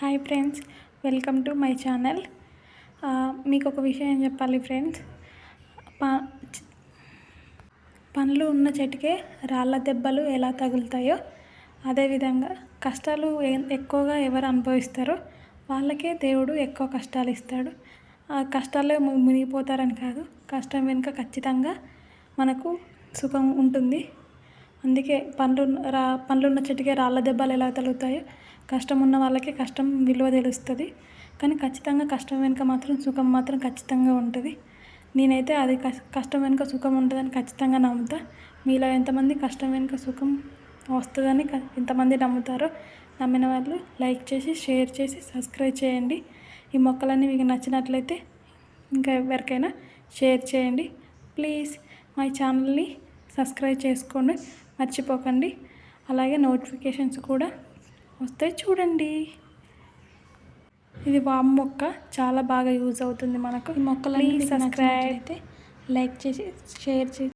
Hi friends welcome to my channel. మీకు ఒక విషయం చెప్పాలి ఫ్రెండ్స్. ప పండ్లు ఉన్న చెట్టుకే రాళ్ళ దెబ్బలు ఎలా తగులుతాయో అదేవిధంగా కష్టాలు ఎక్కువగా ఎవరు అనుభవిస్తారో వాళ్ళకే దేవుడు ఎక్కువ కష్టాలు ఇస్తాడు. ఆ కష్టాల్లో మునిగిపోతారని కాదు కష్టం వెనుక ఖచ్చితంగా మనకు సుఖం ఉంటుంది. అందుకే పండ్లు రా పండ్లు ఉన్న చెట్టుకే రాళ్ళ దెబ్బలు ఎలా తగులుతాయో కష్టం ఉన్న వాళ్ళకి కష్టం విలువ తెలుస్తుంది. కానీ ఖచ్చితంగా కష్టం వెనుక మాత్రం సుఖం మాత్రం ఖచ్చితంగా ఉంటుంది. నేనైతే అది కష్టం వెనుక సుఖం ఉంటుందని ఖచ్చితంగా నమ్ముతా. మీలో ఎంతమంది కష్టం వెనుక సుఖం వస్తుందని ఎంతమంది నమ్ముతారో నమ్మిన వాళ్ళు లైక్ చేసి షేర్ చేసి సబ్స్క్రైబ్ చేయండి. ఈ మొక్కలన్నీ మీకు నచ్చినట్లయితే ఇంకా ఎవరికైనా షేర్ చేయండి. ప్లీజ్ మై ఛానల్ని సబ్స్క్రైబ్ చేసుకోండి. మర్చిపోకండి. అలాగే నోటిఫికేషన్స్ కూడా వస్తాయి చూడండి. ఇది వామ్ మొక్క. చాలా బాగా యూజ్ అవుతుంది మనకు. ఈ మొక్కలన్నీ సబ్స్క్రైబ్ అయితే లైక్ చేసి షేర్ చేసి